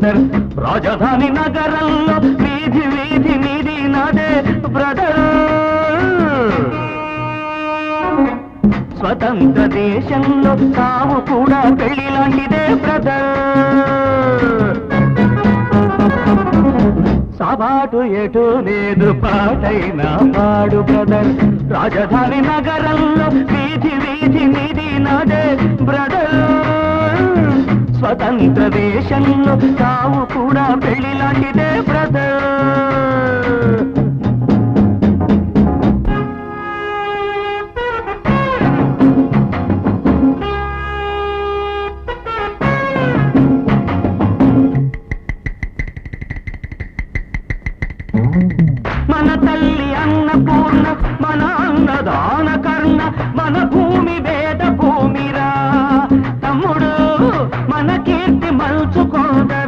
Brother. రాజధాని నగరంలో వీధి వీధి నీది నాదే బ్రదర్. స్వతంత్ర దేశంలో సావు కూడా పెళ్ళి లాంటిదే బ్రదర్. సబాటు ఎటు లేదు పాటైన పాడు బ్రదర్. రాజధాని నగరంలో వీధి వీధి స్వతంత్ర దేశంలో తావు కూడా పెళ్ళి లాంటిదే బ్రదర్ మన తల్లి అన్నపూర్ణ మన అన్నదాన కర్ణ మన భూమి వే పెట్టి మలుచుకోదరా.